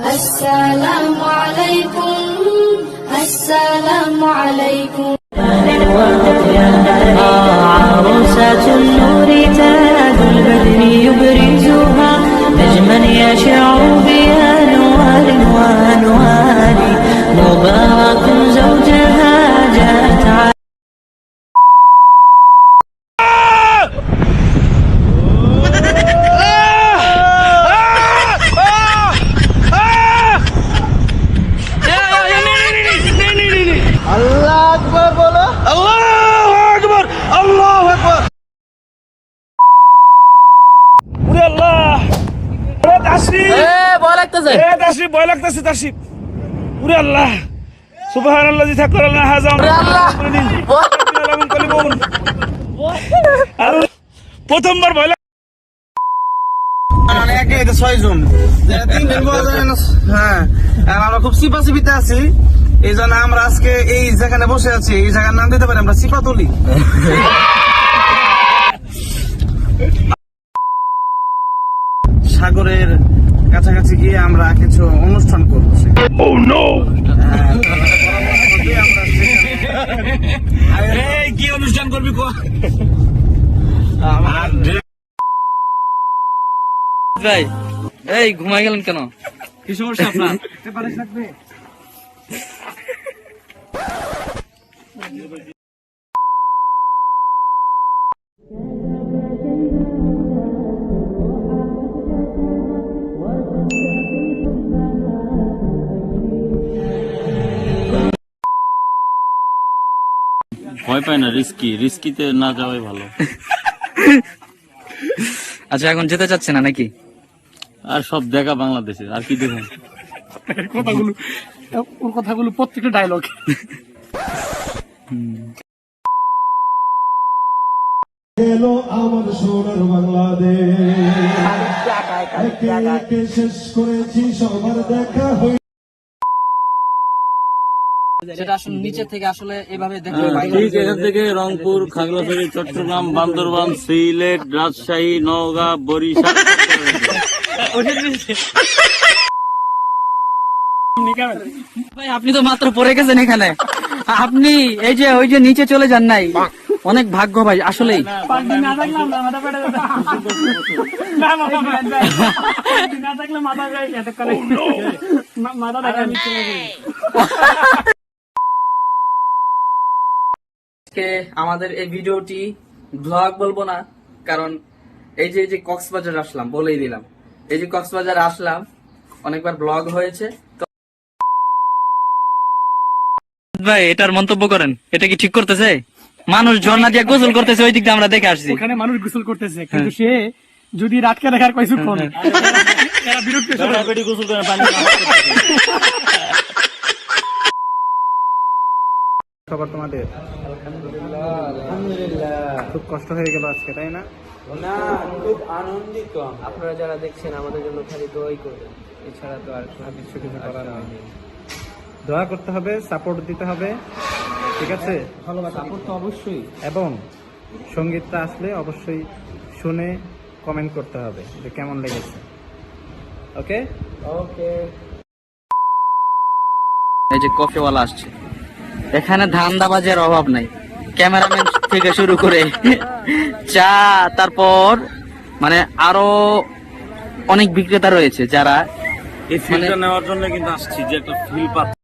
السلام عليكم السلام عليكم. عروسة النور. ভয় লাগতেছে। এ তাসরিফ ভয় লাগতেছে তাসরিফ ওরে আল্লাহ। সুবহানাল্লাহ জি থাকর আল্লাহ হাজাম ওরে আল্লাহ। প্রথমবার ভয় লাগ- একে ছয় জন। তিন দিন পাওয়া যায় না হ্যাঁ আমরা খুব সিপা সিপিতে আছি। এই জন্য আমরা আজকে এই যেখানে বসে আছি এই জায়গার নাম দিতে পারি আমরা সিপাতলি। সাগরের কাছাকাছি গিয়ে আমরা কিছু অনুষ্ঠান করছি Oh কি অনুষ্ঠান করবি ভাই এই ঘুমাই গেলেন কেন? কি সমস্যা আপনার? ভয় পায় না রিস্কি রিস্কিতে না যাওয়াই ভালো। আচ্ছা এখন যেতে চাচ্ছে না নাকি? আর সব দেখা বাংলাদেশে আর কি দেখেন? কথাগুলো ওর কথাগুলো প্রত্যেকটা ডায়লগ এলো আমার সোনার বাংলাদেশ। শেষ করেছি সবার দেখা হই সেটা আসলে নিচে থেকে আসলে এভাবে হ্যাঁ, ঠিক এখান থেকে রংপুর খাগড়াছড়ি চট্টগ্রাম বান্দরবান সিলেট রাজশাহী নওগাঁ বরিশাল। ভাই আপনি তো মাত্র পড়ে গেছেন এখানে। আপনি এই যে ওই যে নিচে চলে যান নাই অনেক ভাগ্য ভাই আসলেই। আজকে আমাদের এই ভিডিওটি ব্লগ বলব না কারণ এই যে এই যে কক্সবাজার আসলাম বলেই দিলাম। এই যে কক্সবাজার আসলাম অনেকবার ব্লগ হয়েছে। ভাই এটার মন্তব্য করেন। এটা কি ঠিক করতেছে? মানুষ ঝর্ণা দিয়ে গোসল করতেছে ওই দিক আমরা দেখে আসছি। ওখানে মানুষ গোসল করতেছে কিন্তু সে যদি রাতকে দেখার কোন এরা বিরক্ত খবর তোমাদের? খুব কষ্ট হয়ে গেল আজকে তাই না? আপনারা যারা দেখছেন আমাদের জন্য খালি দোয়াই করবেন। এছাড়া তো আর কিছু কিছু করার নেই। দোয়া করতে হবে সাপোর্ট দিতে হবে ঠিক আছে? সাপোর্ট তো অবশ্যই। এবং সঙ্গীতটা আসলে অবশ্যই শুনে কমেন্ট করতে হবে যে কেমন লেগেছে। ওকে ওকে এই যে কফিওয়ালা আসছে। এখানে ধান ধান্দাবাজের অভাব নাই। ক্যামেরাম্যান থেকে শুরু করে চা তারপর মানে আরও অনেক বিক্রেতা রয়েছে যারা এই ফিল্ডটা নেওয়ার জন্য কিন্তু আসছি যে একটা ফিল পাচ্ছি।